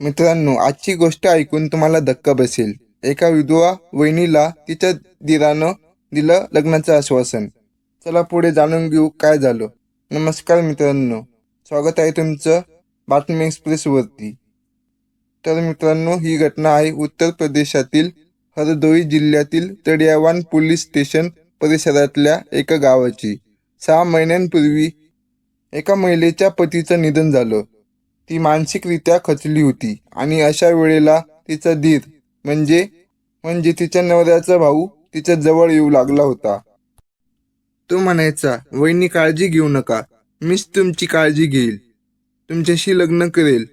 मित्रांनो आजची गोष्ट ऐकून तुम्हाला धक्का बसेल. एका विधवा वहिनीला तिच्या दिरानं दिलं लग्नाचं आश्वासन. चला पुढे जाणून घेऊ काय झालं. नमस्कार मित्रांनो स्वागत आहे तुमचं बातमी एक्सप्रेसवरती. तर मित्रांनो ही घटना आहे उत्तर प्रदेशातील हरदोई जिल्ह्यातील तडियावान पोलीस स्टेशन परिसरातल्या एका गावाची. सहा महिन्यांपूर्वी एका महिलेच्या पतीचं निधन झालं. ती मानसिकरित्या खचली होती. आणि अशा वेळेला तिचा धीर म्हणजे म्हणजे तिच्या नवऱ्याचा भाऊ तिच्या जवळ येऊ लागला होता. तो म्हणायचा वहिनी काळजी घेऊ नका. मीच तुमची काळजी घेईल. तुमच्याशी लग्न करेल.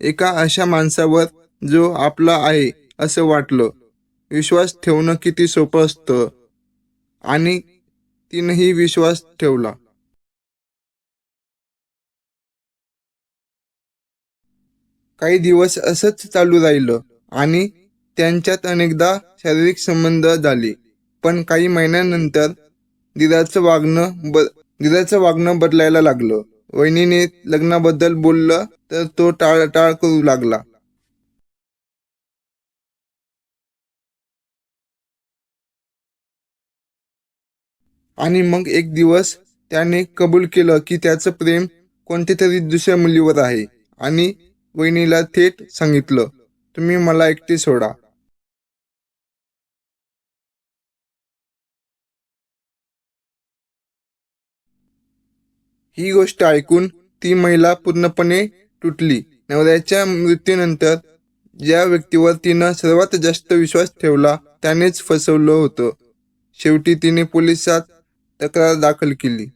एका अशा माणसावर जो आपला आहे असं वाटलं. विश्वास ठेवणं किती सोपं असतं. आणि तिनंही विश्वास ठेवला. काही दिवस असंच चालू राहिलं आणि त्यांच्यात अनेकदा शारीरिक संबंध झाले. पण काही महिन्यानंतर दिराचं वागणं ब दिराचं वागणं बदलायला लागलं. वहिनीने लग्नाबद्दल बोललं तर तो टाळटाळ करू लागला. आणि मग एक दिवस त्याने कबूल केलं की त्याचं प्रेम कोणत्या तरी दुसऱ्या मुलीवर आहे आणि वहिनीला थेट सांगितलं. तुम्ही मला एकटी सोडा. ही गोष्ट ऐकून ती महिला पूर्णपणे तुटली. नवऱ्याच्या मृत्यूनंतर ज्या व्यक्तीवर तिनं सर्वात जास्त विश्वास ठेवला त्यानेच फसवलं होतं. शेवटी तिने पोलिसात तक्रार दाखल केली.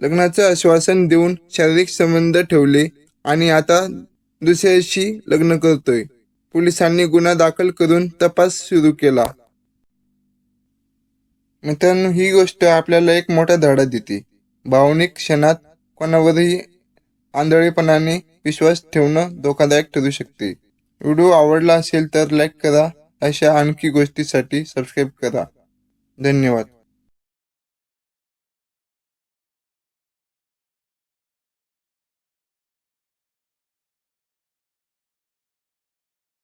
लग्नाचं आश्वासन देऊन शारीरिक संबंध ठेवले आणि आता दुसऱ्याशी लग्न करतोय. पोलिसांनी गुन्हा दाखल करून तपास सुरू केला. मित्रांनो ही गोष्ट आपल्याला एक मोठा धडा देते. भावनिक क्षणात कोणावरही आंधळेपणाने विश्वास ठेवणं धोकादायक ठरू शकते. व्हिडिओ आवडला असेल तर लाईक करा. अशा आणखी गोष्टीसाठी सबस्क्राईब करा. धन्यवाद.